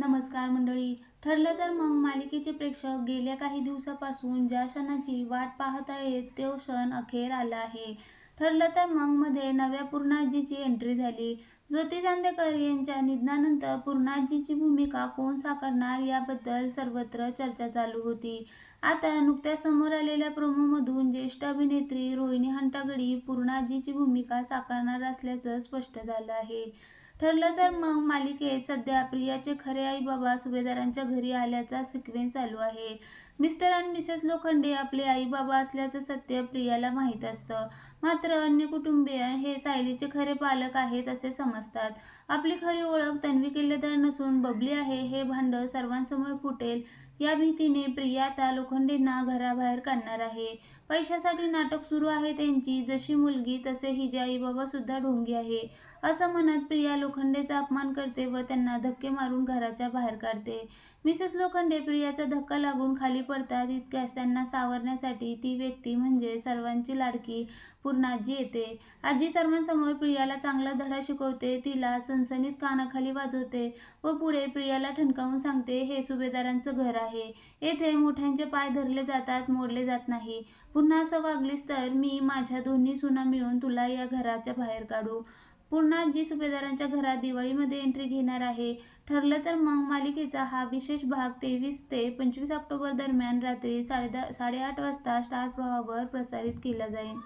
नमस्कार मंडळी. ठरलं तर मग मालिकेचे प्रेक्षक गेल्या काही दिवसापासून ज्या क्षणाची वाट पाहत आहेत तो क्षण अखेर आला आहे. ठरलं तर मग मध्ये नव्या पूर्णाजीची एंट्री झाली. ज्योती चांदेकर यांच्या निधनानंतर पूर्णाजीची भूमिका कोण साकारणार याबद्दल सर्वत्र चर्चा चालू होती. आता नुकत्याच समोर आलेल्या प्रोमोमधून ज्येष्ठ अभिनेत्री रोहिणी हंटागडी पूर्णाजीची भूमिका साकारणार असल्याचं स्पष्ट झालं आहे. ठरलं तर मग मालिकेत सध्या प्रियाचे खरे आई बाबा सुभेदारांच्या घरी आल्याचा सिक्वेन्स चालू आहे. मिस्टर आणि मिसेस लोखंडे आपले आई बाबा असल्याचं सत्य प्रियाला माहीत असतं. मात्र अन्य कुटुंबीय हे सायलीचे खरे पालक आहेत असे समजतात. आपली खरी ओळख तन्वी किल्लेदार नसून बबली आहे हे भांड सर्वांसमोर फुटेल. या भीतीने प्रिया आता लोखंडेंना घराबाहेर काढणार आहे. पैशासाठी नाटक सुरू आहे त्यांची. जशी मुलगी तसे हिजे आई सुद्धा ढोंगी आहे. असं म्हणत प्रिया लोखंडेचा अपमान करते व त्यांना धक्के मारून घराच्या बाहेर काढते. मिसेस लोखंडे प्रियाचा धक्का लागून खाली पडतात. इतक्याच त्यांना सावरण्यासाठी ती व्यक्ती म्हणजे सर्वांची लाडकी पूर्णाजी येते. आजी सर्वांसमोर प्रियाला चांगला धडा शिकवते. तिला सनसनीत कानाखाली वाजवते व पुढे प्रियाला ठणकावून सांगते हे सुभेदारांचं घर आहे. येथे मोठ्यांचे पाय धरले जातात मोडले जात नाही. पुन्हा असं वागलीस तर मी माझ्या दोन्ही सुना मिळून तुला या घराच्या बाहेर काढू. पुन्हा जी सुभेदारांच्या घरात दिवाळीमध्ये एंट्री घेणार आहे. ठरलं तर मग मालिकेचा हा विशेष भाग तेवीस ते पंचवीस ऑक्टोबर दरम्यान रात्री साडेदहा साडेआठ वाजता स्टार प्रवाहावर प्रसारित केला जाईल.